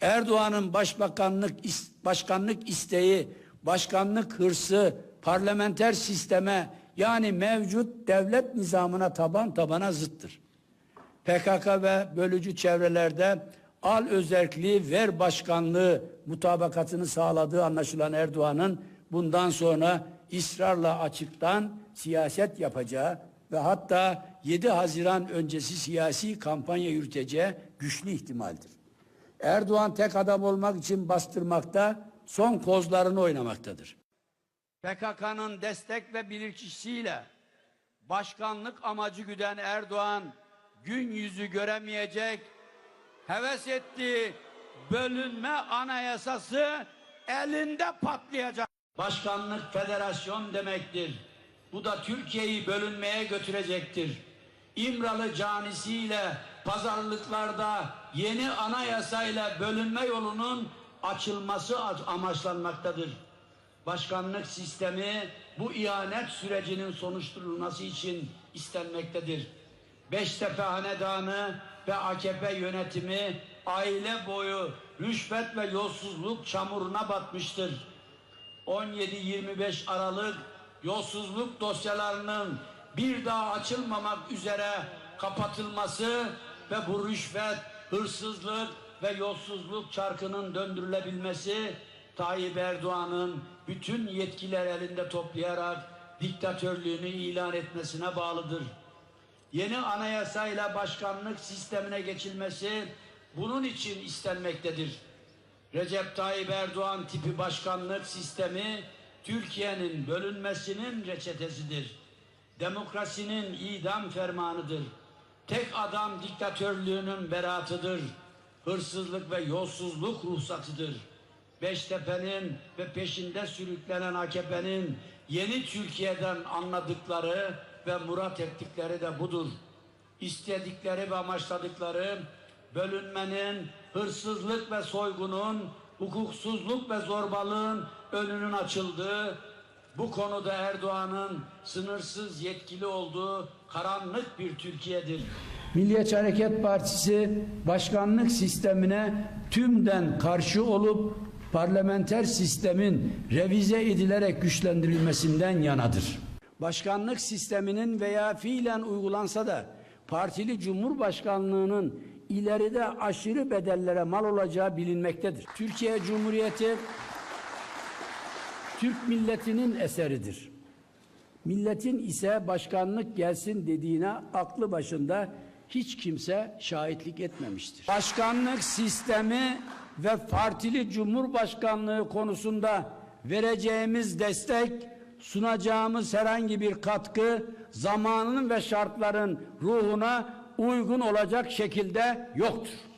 Erdoğan'ın başbakanlık başkanlık isteği, başkanlık hırsı, parlamenter sisteme yani mevcut devlet nizamına taban tabana zıttır. PKK ve bölücü çevrelerde al özerkliği ver başkanlığı mutabakatını sağladığı anlaşılan Erdoğan'ın bundan sonra ısrarla açıktan siyaset yapacağı ve hatta 7 Haziran öncesi siyasi kampanya yürüteceği güçlü ihtimaldir. Erdoğan tek adam olmak için bastırmakta, son kozlarını oynamaktadır. PKK'nın destek ve bilirkişisiyle başkanlık amacı güden Erdoğan gün yüzü göremeyecek, heves ettiği bölünme anayasası elinde patlayacak. Başkanlık federasyon demektir. Bu da Türkiye'yi bölünmeye götürecektir. İmralı canisiyle pazarlıklarda yeni anayasayla bölünme yolunun açılması amaçlanmaktadır. Başkanlık sistemi bu ihanet sürecinin sonuçlanması için istenmektedir. Beştepe Hanedanı ve AKP yönetimi aile boyu rüşvet ve yolsuzluk çamuruna batmıştır. 17-25 Aralık yolsuzluk dosyalarının bir daha açılmamak üzere kapatılması ve bu rüşvet, hırsızlık ve yolsuzluk çarkının döndürülebilmesi Tayyip Erdoğan'ın bütün yetkiler elinde toplayarak diktatörlüğünü ilan etmesine bağlıdır. Yeni anayasayla başkanlık sistemine geçilmesi bunun için istenmektedir. Recep Tayyip Erdoğan tipi başkanlık sistemi Türkiye'nin bölünmesinin reçetesidir. Demokrasinin idam fermanıdır. Tek adam diktatörlüğünün beratıdır. Hırsızlık ve yolsuzluk ruhsatıdır. Beştepe'nin ve peşinde sürüklenen AKP'nin yeni Türkiye'den anladıkları ve murat ettikleri de budur. İstedikleri ve amaçladıkları bölünmenin, hırsızlık ve soygunun, hukuksuzluk ve zorbalığın önünün açıldığı, bu konuda Erdoğan'ın sınırsız yetkili olduğu karanlık bir Türkiye'dir. Milliyetçi Hareket Partisi başkanlık sistemine tümden karşı olup parlamenter sistemin revize edilerek güçlendirilmesinden yanadır. Başkanlık sisteminin veya fiilen uygulansa da partili cumhurbaşkanlığının ileride aşırı bedellere mal olacağı bilinmektedir. Türkiye Cumhuriyeti Türk milletinin eseridir. Milletin ise başkanlık gelsin dediğine aklı başında hiç kimse şahitlik etmemiştir. Başkanlık sistemi ve partili cumhurbaşkanlığı konusunda vereceğimiz destek, sunacağımız herhangi bir katkı zamanının ve şartların ruhuna uygun olacak şekilde yoktur.